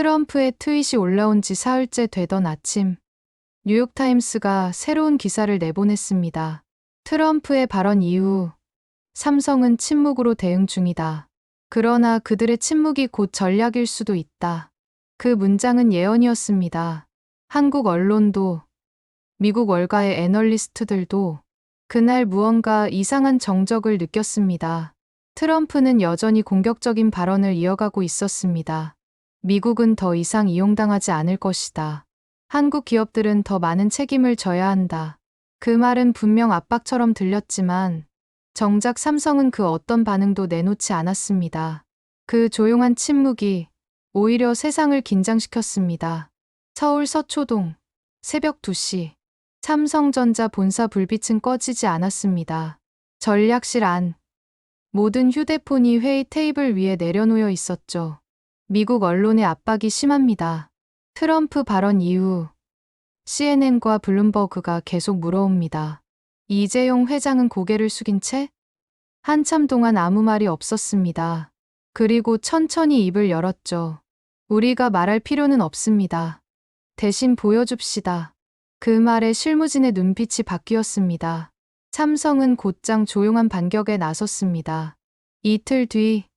트럼프의 트윗이 올라온 지 사흘째 되던 아침, 뉴욕타임스가 새로운 기사를 내보냈습니다. 트럼프의 발언 이후 삼성은 침묵으로 대응 중이다. 그러나 그들의 침묵이 곧 전략일 수도 있다. 그 문장은 예언이었습니다. 한국 언론도 미국 월가의 애널리스트들도 그날 무언가 이상한 정적을 느꼈습니다. 트럼프는 여전히 공격적인 발언을 이어가고 있었습니다. 미국은 더 이상 이용당하지 않을 것이다. 한국 기업들은 더 많은 책임을 져야 한다. 그 말은 분명 압박처럼 들렸지만 정작 삼성은 그 어떤 반응도 내놓지 않았습니다. 그 조용한 침묵이 오히려 세상을 긴장시켰습니다. 서울 서초동 새벽 2시 삼성전자 본사 불빛은 꺼지지 않았습니다. 전략실 안 모든 휴대폰이 회의 테이블 위에 내려놓여 있었죠. 미국 언론의 압박이 심합니다. 트럼프 발언 이후 CNN과 블룸버그가 계속 물어옵니다. 이재용 회장은 고개를 숙인 채 한참 동안 아무 말이 없었습니다. 그리고 천천히 입을 열었죠. 우리가 말할 필요는 없습니다. 대신 보여줍시다. 그 말에 실무진의 눈빛이 바뀌었습니다. 삼성은 곧장 조용한 반격에 나섰습니다. 이틀 뒤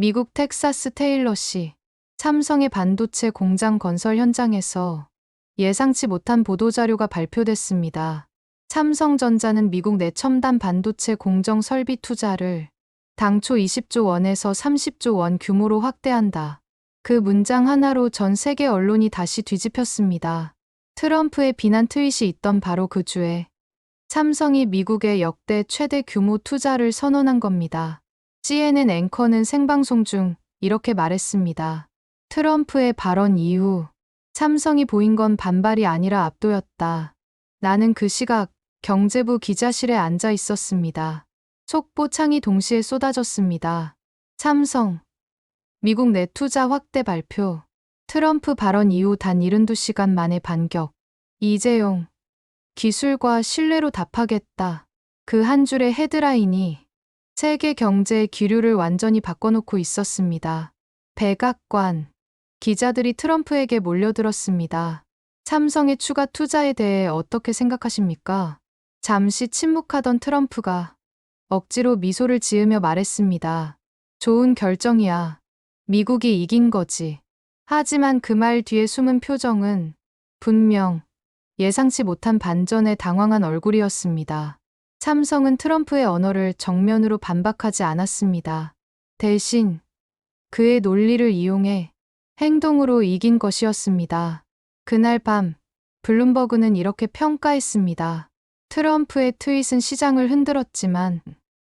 미국 텍사스 테일러시 삼성의 반도체 공장 건설 현장에서 예상치 못한 보도자료가 발표됐습니다. 삼성전자는 미국 내 첨단 반도체 공정 설비 투자를 당초 20조 원에서 30조 원 규모로 확대한다. 그 문장 하나로 전 세계 언론이 다시 뒤집혔습니다. 트럼프의 비난 트윗이 있던 바로 그 주에 삼성이 미국의 역대 최대 규모 투자를 선언한 겁니다. CNN 앵커는 생방송 중 이렇게 말했습니다. 트럼프의 발언 이후 삼성이 보인 건 반발이 아니라 압도였다. 나는 그 시각 경제부 기자실에 앉아 있었습니다. 속보 창이 동시에 쏟아졌습니다. 삼성, 미국 내 투자 확대 발표, 트럼프 발언 이후 단 72시간 만에 반격, 이재용, 기술과 신뢰로 답하겠다. 그 한 줄의 헤드라인이 세계 경제의 기류를 완전히 바꿔놓고 있었습니다. 백악관, 기자들이 트럼프에게 몰려들었습니다. 삼성의 추가 투자에 대해 어떻게 생각하십니까? 잠시 침묵하던 트럼프가 억지로 미소를 지으며 말했습니다. 좋은 결정이야. 미국이 이긴 거지. 하지만 그 말 뒤에 숨은 표정은 분명 예상치 못한 반전에 당황한 얼굴이었습니다. 삼성은 트럼프의 언어를 정면으로 반박하지 않았습니다. 대신 그의 논리를 이용해 행동으로 이긴 것이었습니다. 그날 밤 블룸버그는 이렇게 평가했습니다. 트럼프의 트윗은 시장을 흔들었지만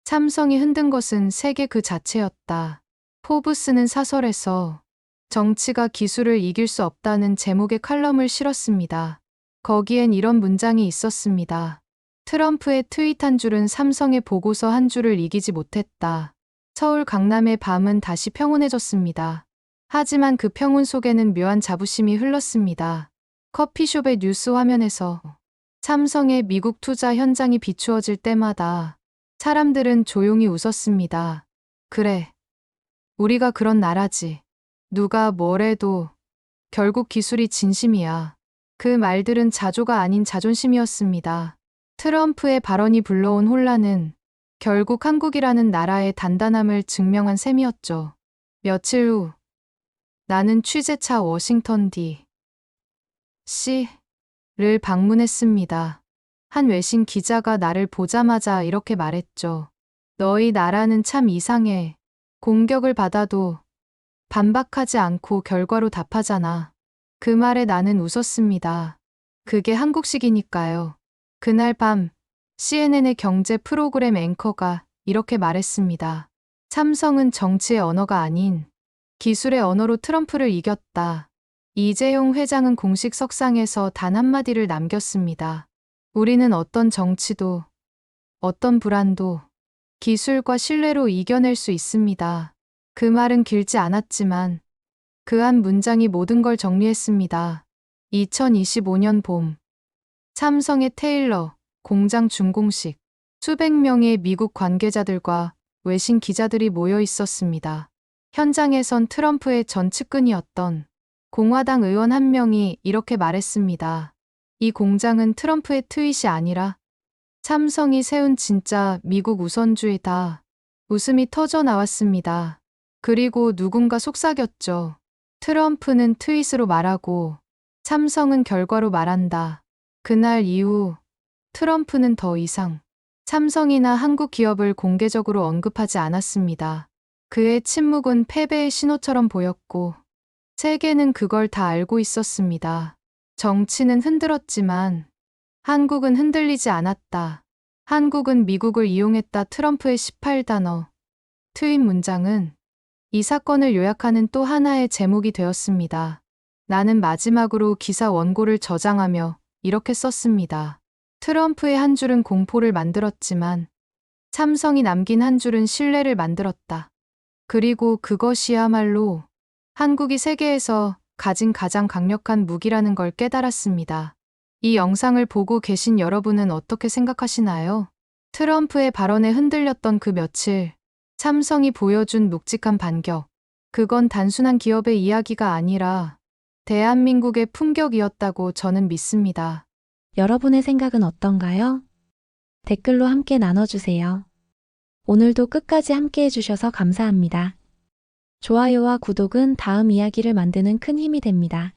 삼성이 흔든 것은 세계 그 자체였다. 포브스는 사설에서 정치가 기술을 이길 수 없다는 제목의 칼럼을 실었습니다. 거기엔 이런 문장이 있었습니다. 트럼프의 트윗 한 줄은 삼성의 보고서 한 줄을 이기지 못했다. 서울 강남의 밤은 다시 평온해졌습니다. 하지만 그 평온 속에는 묘한 자부심이 흘렀습니다. 커피숍의 뉴스 화면에서 삼성의 미국 투자 현장이 비추어질 때마다 사람들은 조용히 웃었습니다. 그래. 우리가 그런 나라지. 누가 뭐래도 결국 기술이 진심이야. 그 말들은 자조가 아닌 자존심이었습니다. 트럼프의 발언이 불러온 혼란은 결국 한국이라는 나라의 단단함을 증명한 셈이었죠. 며칠 후 나는 취재차 워싱턴 D.C. 를 방문했습니다. 한 외신 기자가 나를 보자마자 이렇게 말했죠. 너희 나라는 참 이상해. 공격을 받아도 반박하지 않고 결과로 답하잖아. 그 말에 나는 웃었습니다. 그게 한국식이니까요. 그날 밤 CNN의 경제 프로그램 앵커가 이렇게 말했습니다. 삼성은 정치의 언어가 아닌 기술의 언어로 트럼프를 이겼다. 이재용 회장은 공식 석상에서 단 한마디를 남겼습니다. 우리는 어떤 정치도, 어떤 불안도, 기술과 신뢰로 이겨낼 수 있습니다. 그 말은 길지 않았지만 그 한 문장이 모든 걸 정리했습니다. 2025년 봄. 삼성의 테일러, 공장 준공식. 수백 명의 미국 관계자들과 외신 기자들이 모여 있었습니다. 현장에선 트럼프의 전 측근이었던 공화당 의원 한 명이 이렇게 말했습니다. 이 공장은 트럼프의 트윗이 아니라 삼성이 세운 진짜 미국 우선주의다. 웃음이 터져 나왔습니다. 그리고 누군가 속삭였죠. 트럼프는 트윗으로 말하고 삼성은 결과로 말한다. 그날 이후 트럼프는 더 이상 삼성이나 한국 기업을 공개적으로 언급하지 않았습니다. 그의 침묵은 패배의 신호처럼 보였고 세계는 그걸 다 알고 있었습니다. 정치는 흔들었지만 한국은 흔들리지 않았다. 한국은 미국을 이용했다 트럼프의 18단어. 트윗 문장은 이 사건을 요약하는 또 하나의 제목이 되었습니다. 나는 마지막으로 기사 원고를 저장하며 이렇게 썼습니다. 트럼프의 한 줄은 공포를 만들었지만 삼성이 남긴 한 줄은 신뢰를 만들었다. 그리고 그것이야말로 한국이 세계에서 가진 가장 강력한 무기라는 걸 깨달았습니다. 이 영상을 보고 계신 여러분은 어떻게 생각하시나요? 트럼프의 발언에 흔들렸던 그 며칠, 삼성이 보여준 묵직한 반격. 그건 단순한 기업의 이야기가 아니라 대한민국의 품격이었다고 저는 믿습니다. 여러분의 생각은 어떤가요? 댓글로 함께 나눠주세요. 오늘도 끝까지 함께 해주셔서 감사합니다. 좋아요와 구독은 다음 이야기를 만드는 큰 힘이 됩니다.